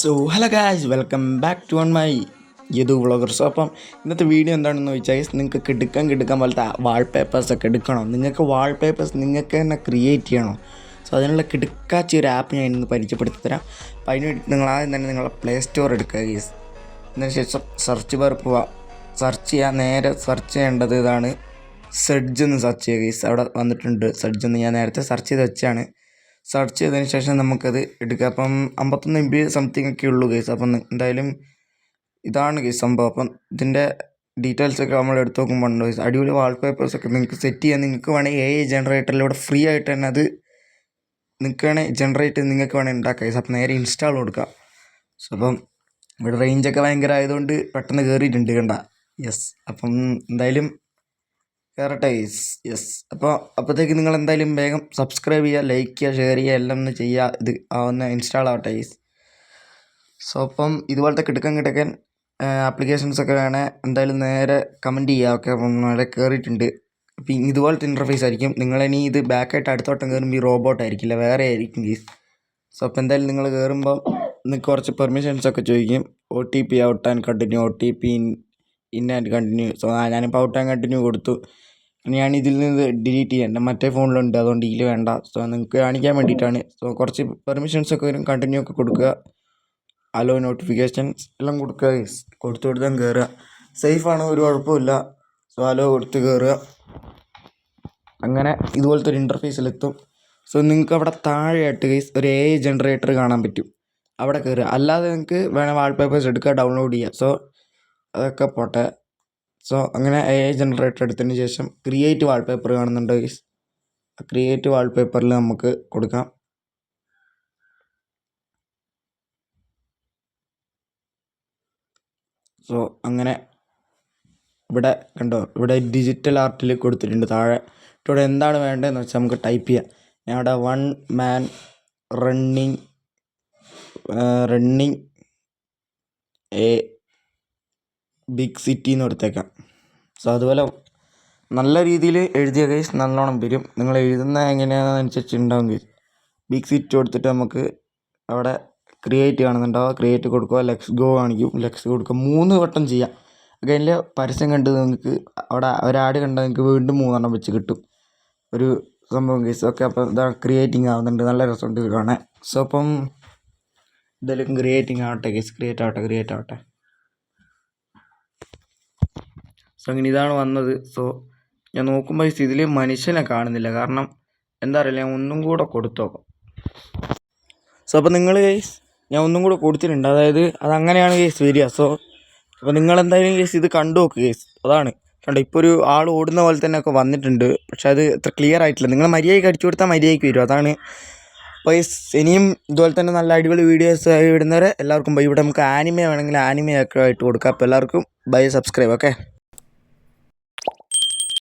So hello guys welcome back to one my Yadu vloggers അപ്പം ഇന്നത്തെ video എന്താണെന്ന് വെച്ചാൽ നിങ്ങൾക്ക് കിടുക്കാൻ കിടുക്കാൻ പോലത്തെ വാൾ പേപ്പേഴ്സ് ഒക്കെ എടുക്കണം. നിങ്ങൾക്ക് വാൾ പേപ്പേഴ്സ് നിങ്ങൾക്ക് തന്നെ ക്രിയേറ്റ് ചെയ്യണോ. സോ അതിനുള്ള കിടുക്കാച്ചി ഒരു ആപ്പ് ഞാൻ ഇന്ന് പരിചയപ്പെടുത്തി തരാം. അപ്പോൾ അതിന് വേണ്ടി നിങ്ങൾ ആദ്യം തന്നെ നിങ്ങളെ പ്ലേ സ്റ്റോർ എടുക്കുക ഗീസ് അതിന് ശേഷം സെർച്ച് ബാർ പോവുക. സെർച്ച് ചെയ്യുക നേരെ സെർച്ച് ചെയ്യേണ്ടത് ഇതാണ് സെഡ്ജ് എന്ന് സെർച്ച് ചെയ്യുക ഗീസ് അവിടെ വന്നിട്ടുണ്ട് സെഡ്ജ് എന്ന് ഞാൻ നേരത്തെ സെർച്ച് ചെയ്ത് വെച്ചാണ് സെർച്ച് ചെയ്തതിന് ശേഷം നമുക്കത് എടുക്കാം. അപ്പം അമ്പത്തൊന്ന് എം ബി സംതിങ് ഒക്കെ ഉള്ളൂ കേസ് അപ്പം എന്തായാലും ഇതാണ് കേസ് സംഭവം. അപ്പം ഇതിന്റെ ഡീറ്റെയിൽസ് ഒക്കെ നമ്മൾ എടുത്ത് നോക്കുമ്പോൾ ഉണ്ട് കേസ് അടിപൊളി വാൾപേപ്പേഴ്സ് ഒക്കെ നിങ്ങൾക്ക് സെറ്റ് ചെയ്യാൻ നിങ്ങൾക്ക് വേണമെങ്കിൽ എ ഐ ജനറേറ്ററിലൂടെ ഫ്രീ ആയിട്ട് തന്നെ അത് നിങ്ങൾക്ക് വേണമെങ്കിൽ ജനറേറ്റ് നിങ്ങൾക്ക് വേണമെങ്കിൽ ഉണ്ടാക്കാം കേസ് അപ്പം നേരെ ഇൻസ്റ്റാൾ കൊടുക്കുക സോ അപ്പം ഇവിടെ റേഞ്ചൊക്കെ ഭയങ്കര ആയതുകൊണ്ട് പെട്ടെന്ന് കയറിയിട്ടുണ്ട് കണ്ട. യെസ് അപ്പം എന്തായാലും കയറട്ടെ യെസ് അപ്പോൾ അപ്പോഴത്തേക്ക് നിങ്ങൾ എന്തായാലും വേഗം സബ്സ്ക്രൈബ് ചെയ്യുക ലൈക്ക് ചെയ്യുക ഷെയർ ചെയ്യുക എല്ലാം ഒന്ന് ചെയ്യുക. ഇത് ഒന്ന് ഇൻസ്റ്റാൾ ആവട്ടെ യെസ് സോ അപ്പം ഇതുപോലത്തെ കിടക്കൻ കിടക്കൻ ആപ്ലിക്കേഷൻസ് ഒക്കെ വേണേൽ എന്തായാലും നേരെ കമന്റ് ചെയ്യുക. ഓക്കെ അപ്പം നേരെ കയറിയിട്ടുണ്ട് അപ്പം ഇതുപോലത്തെ ഇന്റർഫേസ് ആയിരിക്കും. നിങ്ങളിനി ഇത് ബാക്കായിട്ട് അടുത്തോട്ടം കയറുമ്പോൾ ഈ റോബോട്ട് ആയിരിക്കില്ല വേറെ ആയിരിക്കും ഗീസ് സോ അപ്പോൾ എന്തായാലും നിങ്ങൾ കയറുമ്പോൾ നിങ്ങൾക്ക് കുറച്ച് പെർമിഷൻസ് ഒക്കെ ചോദിക്കും. O T P out and continue O T P and continue so ഞാനിപ്പോൾ ഔട്ട് ആൻഡ് കണ്ടിന്യൂ കൊടുത്തു. ഞാൻ ഇതിൽ നിന്ന് ഡിലീറ്റ് ചെയ്യാം എന്റെ മറ്റേ ഫോണിലുണ്ട് അതുകൊണ്ട് ഇതിൽ വേണ്ട. സോ നിങ്ങൾക്ക് കാണിക്കാൻ വേണ്ടിയിട്ടാണ്. സോ കുറച്ച് പെർമിഷൻസ് ഒക്കെ വരും. കണ്ടിന്യൂ ഒക്കെ കൊടുക്കുക. അലോ നോട്ടിഫിക്കേഷൻസ് എല്ലാം കൊടുക്കുക. കൊടുത്തു കൊടുത്താൽ കയറുക സേഫാണ് ഒരു കുഴപ്പമില്ല സോ അലോ കൊടുത്ത് കയറുക അങ്ങനെ ഇതുപോലത്തെ ഒരു ഇന്റർഫേസിലെത്തും സോ നിങ്ങൾക്ക് അവിടെ താഴെയായിട്ട് ഗൈസ് ഒരു എ ജനറേറ്റർ കാണാൻ പറ്റും. അവിടെ കയറുക അല്ലാതെ നിങ്ങൾക്ക് വേണേൽ വാൾപേപ്പേഴ്സ് എടുക്കുക ഡൗൺലോഡ് ചെയ്യുക സോ അതൊക്കെ പോട്ടെ. സോ അങ്ങനെ എ ഐ ജനറേറ്റർ എടുത്തതിന് ശേഷം ക്രിയേറ്റ് വാൾപേപ്പർ കാണുന്നുണ്ട് ഗൈസ് ക്രിയേറ്റ് വാൾപേപ്പറിൽ നമുക്ക് കൊടുക്കാം. സോ അങ്ങനെ ഇവിടെ കണ്ടോ ഇവിടെ ഡിജിറ്റൽ ആർട്ടിൽ കൊടുത്തിട്ടുണ്ട് താഴെ. ഇവിടെ എന്താണ് വേണ്ടതെന്ന് വെച്ചാൽ നമുക്ക് ടൈപ്പ് ചെയ്യാം. ഞാൻ അവിടെ one man running running a big city എന്ന് കൊടുത്തേക്കാം സോ അതുപോലെ നല്ല രീതിയിൽ എഴുതിയ കേസ് നല്ലോണം വരും. നിങ്ങൾ എഴുതുന്ന എങ്ങനെയാണെന്നനുസരിച്ച് ഉണ്ടാവും കേസ് ബിഗ് സിറ്റി കൊടുത്തിട്ട് നമുക്ക് അവിടെ ക്രിയേറ്റ് കാണുന്നുണ്ടാവുക ക്രിയേറ്റ് കൊടുക്കുക ലെക്സ് ഗോ കാണിക്കും. ലെക്സ് കൊടുക്കുക. മൂന്ന് വട്ടം ചെയ്യാം. അതിന്റെ പരസ്യം കണ്ട് നിങ്ങൾക്ക് അവിടെ ഒരാട് കണ്ടാൽ നിങ്ങൾക്ക് വീണ്ടും മൂന്നെണ്ണം വെച്ച് കിട്ടും. ഒരു സംഭവം കേസ് ഒക്കെ അപ്പോൾ ഇതാ ക്രിയേറ്റിംഗ് ആവുന്നുണ്ട്. നല്ല രസമുണ്ട് കാണാൻ. സോ അപ്പം ഇതെല്ലാം ക്രിയേറ്റിംഗ് ആവട്ടെ കേസ് ക്രിയേറ്റ് ആവട്ടെ ക്രിയേറ്റ് ആവട്ടെ. സോ അങ്ങനെ ഇതാണ് വന്നത്. സോ ഞാൻ നോക്കുമ്പോൾ ഇതിൽ മനുഷ്യനെ കാണുന്നില്ല. കാരണം എന്താ അറിയില്ല ഞാൻ ഒന്നും കൂടെ കൊടുത്തോക്കാം. സോ അപ്പോൾ നിങ്ങൾ കേസ് ഞാൻ ഒന്നും കൂടെ കൊടുത്തിട്ടുണ്ട്. അതായത് അത് അങ്ങനെയാണ് കേസ് വരിക. സോ അപ്പോൾ നിങ്ങൾ എന്തായാലും കേസ് ഇത് കണ്ടു നോക്ക് കേസ് അതാണ്. കണ്ടോ ഇപ്പോൾ ഒരു ആൾ ഓടുന്ന പോലെ തന്നെ ഒക്കെ വന്നിട്ടുണ്ട്. പക്ഷെ അത് ഇത്ര ക്ലിയർ ആയിട്ടില്ല. നിങ്ങൾ മര്യാദയ്ക്ക് അടിച്ചു കൊടുത്താൽ മര്യാദയ്ക്ക് വരും. അതാണ്. അപ്പോൾ ഇനിയും ഇതുപോലെ തന്നെ നല്ല അടിപൊളി വീഡിയോസ് ഇടുന്നവരെ എല്ലാവർക്കും ഇവിടെ നമുക്ക് ആനിമ വേണമെങ്കിൽ ആനിമയൊക്കെ ആയിട്ട് കൊടുക്കാം. അപ്പോൾ എല്ലാവർക്കും ബൈ സബ്സ്ക്രൈബ് ഓക്കെ